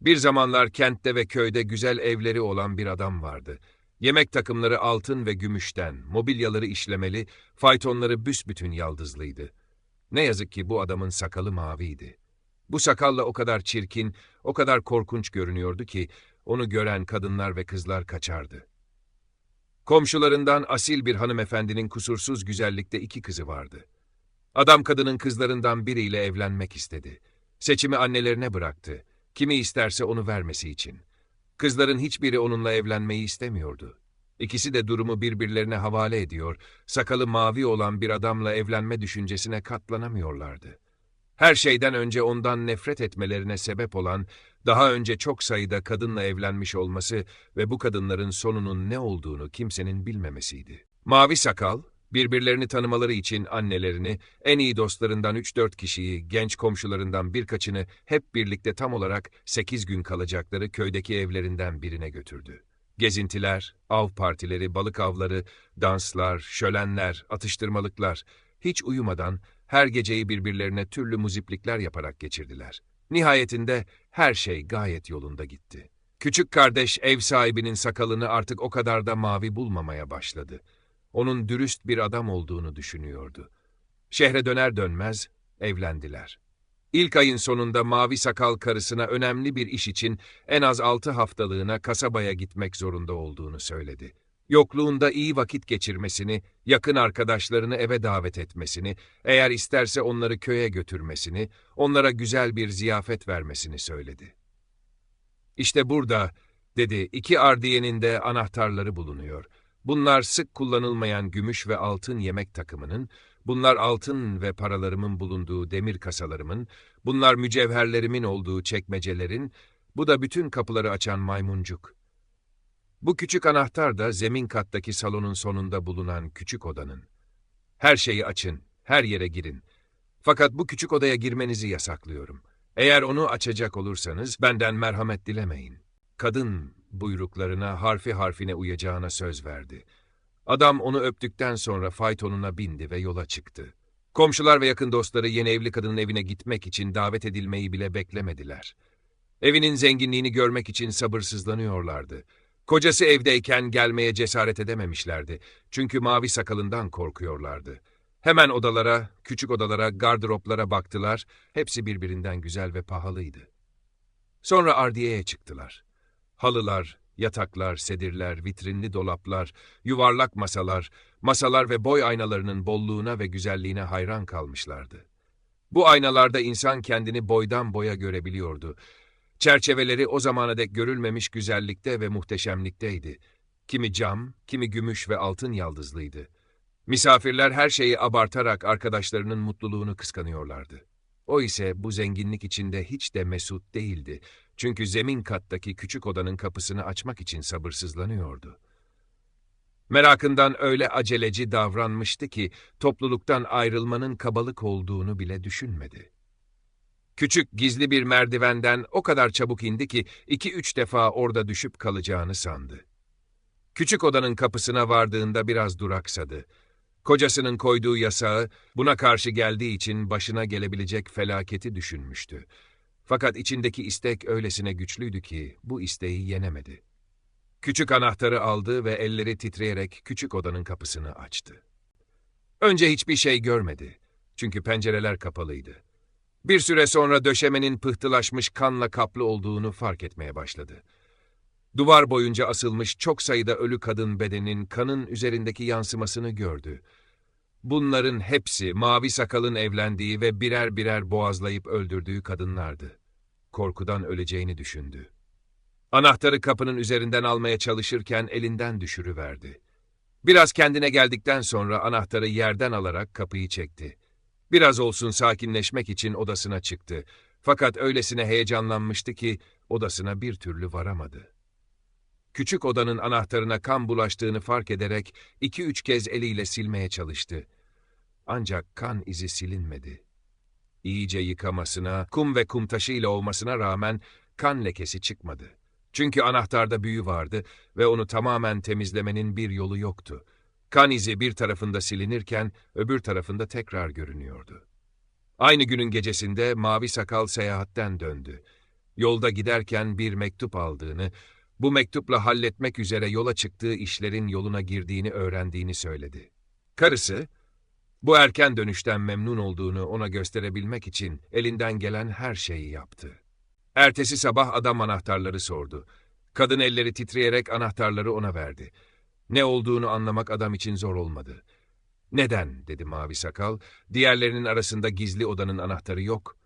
Bir zamanlar kentte ve köyde güzel evleri olan bir adam vardı. Yemek takımları altın ve gümüşten, mobilyaları işlemeli, faytonları büsbütün yaldızlıydı. Ne yazık ki bu adamın sakalı maviydi. Bu sakalla o kadar çirkin, o kadar korkunç görünüyordu ki onu gören kadınlar ve kızlar kaçardı. Komşularından asil bir hanımefendinin kusursuz güzellikte iki kızı vardı. Adam kadının kızlarından biriyle evlenmek istedi. Seçimi annelerine bıraktı. Kimi isterse onu vermesi için. Kızların hiçbiri onunla evlenmeyi istemiyordu. İkisi de durumu birbirlerine havale ediyor, sakalı mavi olan bir adamla evlenme düşüncesine katlanamıyorlardı. Her şeyden önce ondan nefret etmelerine sebep olan, daha önce çok sayıda kadınla evlenmiş olması ve bu kadınların sonunun ne olduğunu kimsenin bilmemesiydi. Mavi sakal, birbirlerini tanımaları için annelerini, en iyi dostlarından 3-4 kişiyi, genç komşularından birkaçını hep birlikte tam olarak 8 gün kalacakları köydeki evlerinden birine götürdü. Gezintiler, av partileri, balık avları, danslar, şölenler, atıştırmalıklar, hiç uyumadan her geceyi birbirlerine türlü muziplikler yaparak geçirdiler. Nihayetinde her şey gayet yolunda gitti. Küçük kardeş ev sahibinin sakalını artık o kadar da mavi bulmamaya başladı. Onun dürüst bir adam olduğunu düşünüyordu. Şehre döner dönmez evlendiler. İlk ayın sonunda mavi sakal karısına önemli bir iş için en az altı haftalığına kasabaya gitmek zorunda olduğunu söyledi. Yokluğunda iyi vakit geçirmesini, yakın arkadaşlarını eve davet etmesini, eğer isterse onları köye götürmesini, onlara güzel bir ziyafet vermesini söyledi. İşte burada, dedi, iki ardiyenin de anahtarları bulunuyor. Bunlar sık kullanılmayan gümüş ve altın yemek takımının, bunlar altın ve paralarımın bulunduğu demir kasalarımın, bunlar mücevherlerimin olduğu çekmecelerin, bu da bütün kapıları açan maymuncuk. Bu küçük anahtar da zemin kattaki salonun sonunda bulunan küçük odanın. Her şeyi açın, her yere girin. Fakat bu küçük odaya girmenizi yasaklıyorum. Eğer onu açacak olursanız benden merhamet dilemeyin. Kadın buyruklarına harfi harfine uyacağına söz verdi. Adam onu öptükten sonra faytonuna bindi ve yola çıktı. Komşular ve yakın dostları yeni evli kadının evine gitmek için davet edilmeyi bile beklemediler. Evinin zenginliğini görmek için sabırsızlanıyorlardı. Kocası evdeyken gelmeye cesaret edememişlerdi. Çünkü mavi sakalından korkuyorlardı. Hemen odalara, küçük odalara, gardıroplara baktılar. Hepsi birbirinden güzel ve pahalıydı. Sonra ardiyeye çıktılar. Halılar, yataklar, sedirler, vitrinli dolaplar, yuvarlak masalar, masalar ve boy aynalarının bolluğuna ve güzelliğine hayran kalmışlardı. Bu aynalarda insan kendini boydan boya görebiliyordu. Çerçeveleri o zamana dek görülmemiş güzellikte ve muhteşemlikteydi. Kimi cam, kimi gümüş ve altın yaldızlıydı. Misafirler her şeyi abartarak arkadaşlarının mutluluğunu kıskanıyorlardı. O ise bu zenginlik içinde hiç de mesut değildi. Çünkü zemin kattaki küçük odanın kapısını açmak için sabırsızlanıyordu. Merakından öyle aceleci davranmıştı ki topluluktan ayrılmanın kabalık olduğunu bile düşünmedi. Küçük gizli bir merdivenden o kadar çabuk indi ki iki üç defa orada düşüp kalacağını sandı. Küçük odanın kapısına vardığında biraz duraksadı. Kocasının koyduğu yasağı buna karşı geldiği için başına gelebilecek felaketi düşünmüştü. Fakat içindeki istek öylesine güçlüydü ki bu isteği yenemedi. Küçük anahtarı aldı ve elleri titreyerek küçük odanın kapısını açtı. Önce hiçbir şey görmedi. Çünkü pencereler kapalıydı. Bir süre sonra döşemenin pıhtılaşmış kanla kaplı olduğunu fark etmeye başladı. Duvar boyunca asılmış çok sayıda ölü kadın bedeninin kanın üzerindeki yansımasını gördü. Bunların hepsi mavi sakalın evlendiği ve birer birer boğazlayıp öldürdüğü kadınlardı. Korkudan öleceğini düşündü. Anahtarı kapının üzerinden almaya çalışırken elinden düşürüverdi. Biraz kendine geldikten sonra anahtarı yerden alarak kapıyı çekti. Biraz olsun sakinleşmek için odasına çıktı. Fakat öylesine heyecanlanmıştı ki odasına bir türlü varamadı. Küçük odanın anahtarına kan bulaştığını fark ederek iki üç kez eliyle silmeye çalıştı. Ancak kan izi silinmedi. İyice yıkamasına, kum ve kum taşı ile olmasına rağmen kan lekesi çıkmadı. Çünkü anahtarda büyü vardı ve onu tamamen temizlemenin bir yolu yoktu. Kan izi bir tarafında silinirken öbür tarafında tekrar görünüyordu. Aynı günün gecesinde mavi sakal seyahatten döndü. Yolda giderken bir mektup aldığını, bu mektupla halletmek üzere yola çıktığı işlerin yoluna girdiğini öğrendiğini söyledi. Karısı, bu erken dönüşten memnun olduğunu ona gösterebilmek için elinden gelen her şeyi yaptı. Ertesi sabah adam anahtarları sordu. Kadın elleri titreyerek anahtarları ona verdi. Ne olduğunu anlamak adam için zor olmadı. Neden, dedi mavi sakal, diğerlerinin arasında gizli odanın anahtarı yok.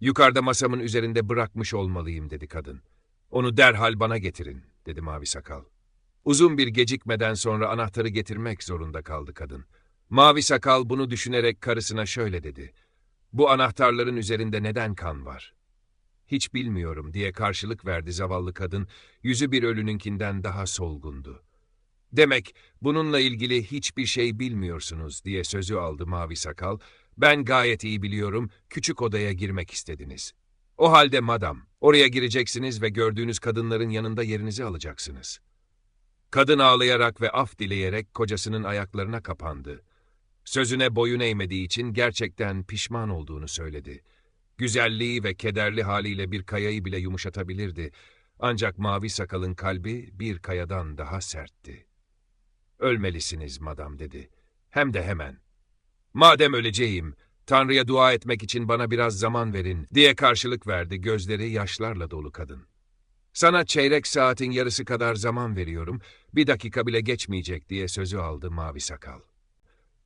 Yukarıda masamın üzerinde bırakmış olmalıyım, dedi kadın. Onu derhal bana getirin, dedi mavi sakal. Uzun bir gecikmeden sonra anahtarı getirmek zorunda kaldı kadın. Mavi sakal bunu düşünerek karısına şöyle dedi. Bu anahtarların üzerinde neden kan var? Hiç bilmiyorum diye karşılık verdi zavallı kadın, yüzü bir ölününkinden daha solgundu. Demek bununla ilgili hiçbir şey bilmiyorsunuz diye sözü aldı mavi sakal. Ben gayet iyi biliyorum, küçük odaya girmek istediniz. O halde madam, oraya gireceksiniz ve gördüğünüz kadınların yanında yerinizi alacaksınız. Kadın ağlayarak ve af dileyerek kocasının ayaklarına kapandı. Sözüne boyun eğmediği için gerçekten pişman olduğunu söyledi. Güzelliği ve kederli haliyle bir kayayı bile yumuşatabilirdi. Ancak mavi sakalın kalbi bir kayadan daha sertti. Ölmelisiniz madam dedi. Hem de hemen. Madem öleceğim, Tanrı'ya dua etmek için bana biraz zaman verin diye karşılık verdi gözleri yaşlarla dolu kadın. Sana çeyrek saatin yarısı kadar zaman veriyorum, bir dakika bile geçmeyecek diye sözü aldı mavi sakal.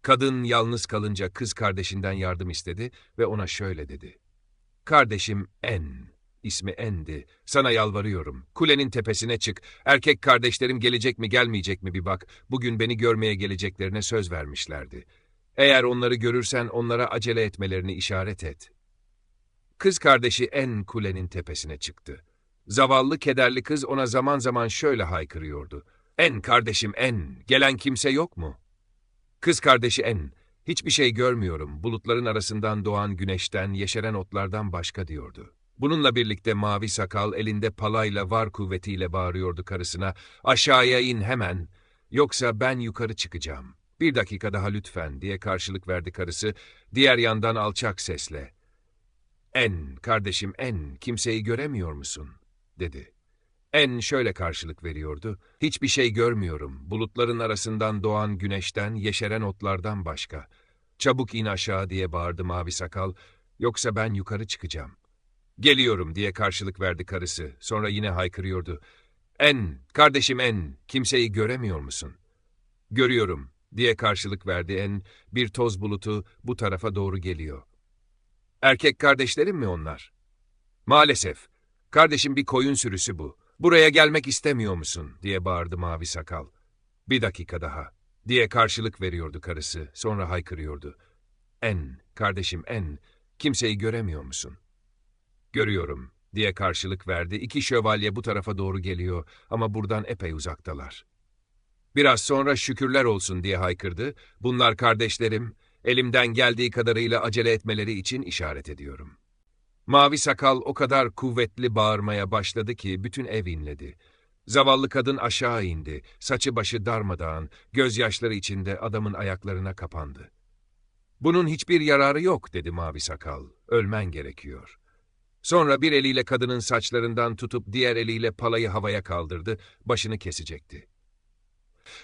Kadın yalnız kalınca kız kardeşinden yardım istedi ve ona şöyle dedi. Kardeşim En, ismi En'di. Sana yalvarıyorum. Kulenin tepesine çık. Erkek kardeşlerim gelecek mi gelmeyecek mi bir bak. Bugün beni görmeye geleceklerine söz vermişlerdi. Eğer onları görürsen onlara acele etmelerini işaret et. Kız kardeşi En kulenin tepesine çıktı. Zavallı kederli kız ona zaman zaman şöyle haykırıyordu. En kardeşim En, gelen kimse yok mu? Kız kardeşi En, hiçbir şey görmüyorum, bulutların arasından doğan güneşten, yeşeren otlardan başka diyordu. Bununla birlikte mavi sakal elinde palayla var kuvvetiyle bağırıyordu karısına, aşağıya in hemen, yoksa ben yukarı çıkacağım. Bir dakika daha lütfen diye karşılık verdi karısı, diğer yandan alçak sesle. En, kardeşim en, kimseyi göremiyor musun? dedi. En şöyle karşılık veriyordu. Hiçbir şey görmüyorum. Bulutların arasından doğan güneşten, yeşeren otlardan başka. Çabuk in aşağı diye bağırdı mavi sakal. Yoksa ben yukarı çıkacağım. Geliyorum diye karşılık verdi karısı. Sonra yine haykırıyordu. En, kardeşim en, kimseyi göremiyor musun? Görüyorum diye karşılık verdi en. Bir toz bulutu bu tarafa doğru geliyor. Erkek kardeşlerim mi onlar? Maalesef. Kardeşim bir koyun sürüsü bu. Buraya gelmek istemiyor musun? diye bağırdı mavi sakal. Bir dakika daha diye karşılık veriyordu karısı. Sonra haykırıyordu. En, kardeşim en, kimseyi göremiyor musun? Görüyorum diye karşılık verdi. İki şövalye bu tarafa doğru geliyor ama buradan epey uzaktalar. Biraz sonra şükürler olsun diye haykırdı. Bunlar kardeşlerim, elimden geldiği kadarıyla acele etmeleri için işaret ediyorum.'' Mavi sakal o kadar kuvvetli bağırmaya başladı ki bütün ev inledi. Zavallı kadın aşağı indi, saçı başı darmadağın, gözyaşları içinde adamın ayaklarına kapandı. Bunun hiçbir yararı yok dedi mavi sakal, ölmen gerekiyor. Sonra bir eliyle kadının saçlarından tutup diğer eliyle palayı havaya kaldırdı, başını kesecekti.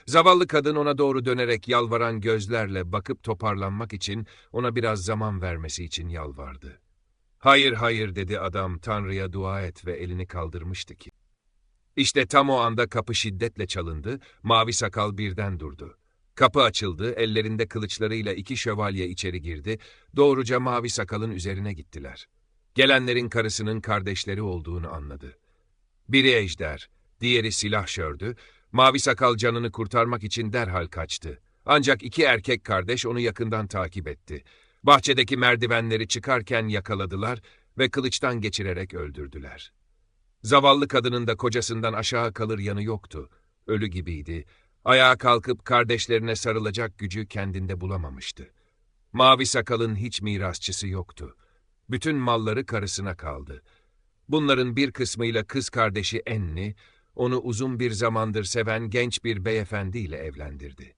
Zavallı kadın ona doğru dönerek yalvaran gözlerle bakıp toparlanmak için ona biraz zaman vermesi için yalvardı. Hayır hayır dedi adam Tanrı'ya dua et ve elini kaldırmıştı ki. İşte tam o anda kapı şiddetle çalındı, mavi sakal birden durdu. Kapı açıldı, ellerinde kılıçlarıyla iki şövalye içeri girdi, doğruca mavi sakalın üzerine gittiler. Gelenlerin karısının kardeşleri olduğunu anladı. Biri ejder, diğeri silah şördü, mavi sakal canını kurtarmak için derhal kaçtı. Ancak iki erkek kardeş onu yakından takip etti. Bahçedeki merdivenleri çıkarken yakaladılar ve kılıçtan geçirerek öldürdüler. Zavallı kadının da kocasından aşağı kalır yanı yoktu. Ölü gibiydi. Ayağa kalkıp kardeşlerine sarılacak gücü kendinde bulamamıştı. Mavi sakalın hiç mirasçısı yoktu. Bütün malları karısına kaldı. Bunların bir kısmıyla kız kardeşi Enni, onu uzun bir zamandır seven genç bir beyefendiyle evlendirdi.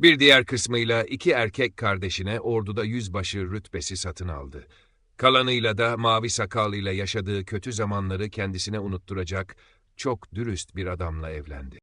Bir diğer kısmıyla iki erkek kardeşine orduda yüzbaşı rütbesi satın aldı. Kalanıyla da mavi sakal ile yaşadığı kötü zamanları kendisine unutturacak çok dürüst bir adamla evlendi.